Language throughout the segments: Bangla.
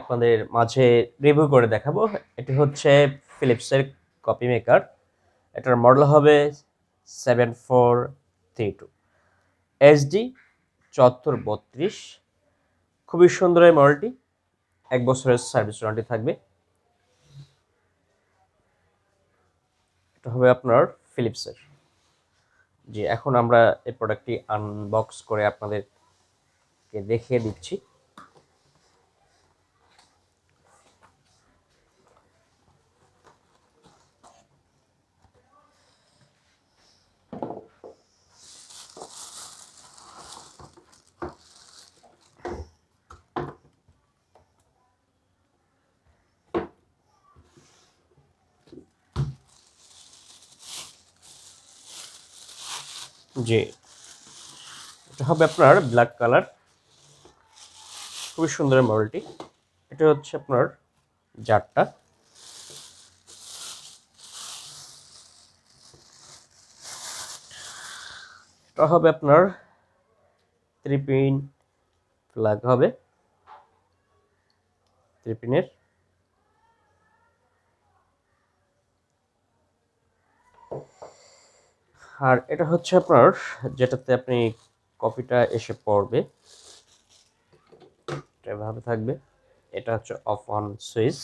আপনাদের মাঝে রিভিউ করে দেখাবো। এটি হচ্ছে ফিলিপসের কপি মেকার এটার মডেল হবে seven four three two HD চুয়াত্তর বত্রিশ। খুবই সুন্দর এই মডেলটি এক বছরের সার্ভিস ওয়ারেন্টি থাকবে। এটা হবে আপনার ফিলিপসের জি, এখন আমরা এই প্রোডাক্টটি আনবক্স করে আপনাদেরকে দেখিয়ে দিচ্ছি। জি। এটা হবে আপনার ব্ল্যাক কালার খুবই সুন্দর মডেলটি এটা হচ্ছে আপনার জারটা। এটা হবে আপনার থ্রি পিন ফ্ল্যাগ হবে। থ্রি আর এটা হচ্ছে আপনার, যেটাতে আপনি কপিটা এসে পড়বে। এভাবে থাকবে। এটা হচ্ছে অফ অন সুইচ।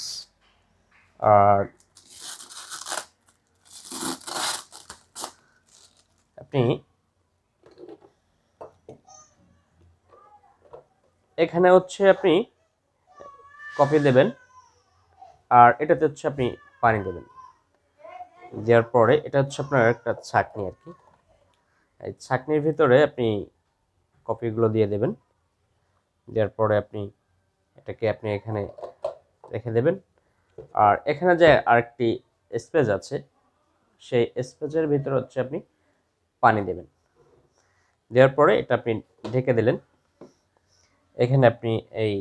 আর আপনি এখানে হচ্ছে আপনি কপি দেবেন, আর এটাতে হচ্ছে আপনি পানি দেবেন। দেওয়ার পরে এটা হচ্ছে আপনার একটা ছাকনি আর কি। এই ছাকনির ভিতরে আপনি কপিগুলো দিয়ে দেবেন। দেওয়ার পরে আপনি এটাকে আপনি এখানে রেখে দেবেন। আর এখানে যে আরেকটি স্পেস আছে, সেই স্পেসের ভিতরে হচ্ছে আপনি পানি দেবেন। দেওয়ার পরে এটা আপনি ঢেকে দিলেন। এখানে আপনি এই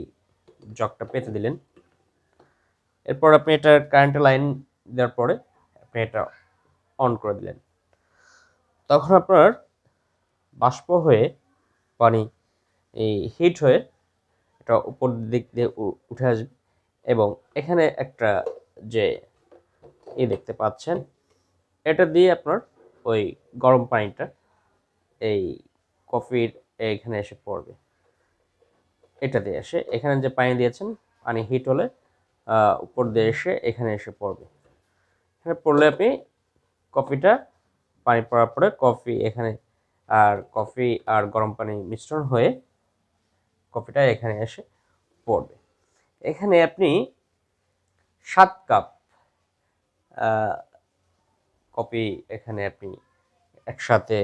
জগটা পেতে দিলেন। এরপর আপনি এটার কারেন্টের লাইন দেওয়ার পরে আপনি এটা অন করে দিলেন। তখন আপনার বাষ্প হয়ে, পানি এই হিট হয়ে এটা উপর দিক দিয়ে উঠে আসবে এবং এখানে একটা যে ই দেখতে পাচ্ছেন, এটা দিয়ে আপনার ওই গরম পানিটা এই কফির এখানে এসে পড়বে। এটা দিয়ে এসে এখানে যে পানি দিয়েছেন, পানি হিট হলে উপর দিয়ে এসে এখানে এসে পড়বে। পড়লে আপনি কফিটা পানি পড়ার পরে কফি এখানে আর কফি আর গরম পানি মিশ্রণ হয়ে কফিটা এখানে এসে পড়বে। এখানে আপনি সাত কাপ কপি এখানে আপনি একসাথে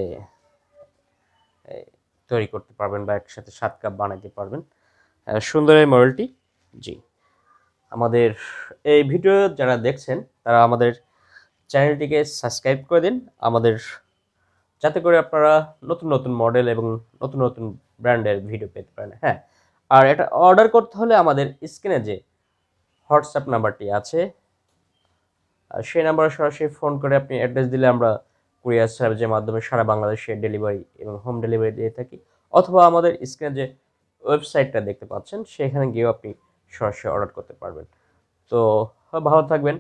তৈরি করতে পারবেন বা একসাথে সাত কাপ বানাইতে পারবেন। সুন্দর এই মডেলটি, জি। আমাদের এই ভিডিও যারা দেখছেন, তারা আমাদের চ্যানেলটিকে সাবস্ক্রাইব করে দিন। আমাদের যাতে করে আপনারা নতুন নতুন মডেল এবং নতুন নতুন ব্র্যান্ডের ভিডিও পেতে পারেন। হ্যাঁ আর এটা অর্ডার করতে হলে আমাদের স্ক্রিনে যে হোয়াটসঅ্যাপ নাম্বারটি আছে সেই নাম্বারে সরাসরি ফোন করে আপনি অ্যাড্রেস দিলে আমরা কুরিয়ার সার্ভিসের মাধ্যমে সারা বাংলাদেশে ডেলিভারি এবং হোম ডেলিভারি দিয়ে থাকি। অথবা আমাদের স্ক্রিনে যে ওয়েবসাইটটা দেখতে পাচ্ছেন, সেখানে গিয়েও আপনি সরাসরি অর্ডার করতে পারবেন। তো ভালো থাকবেন।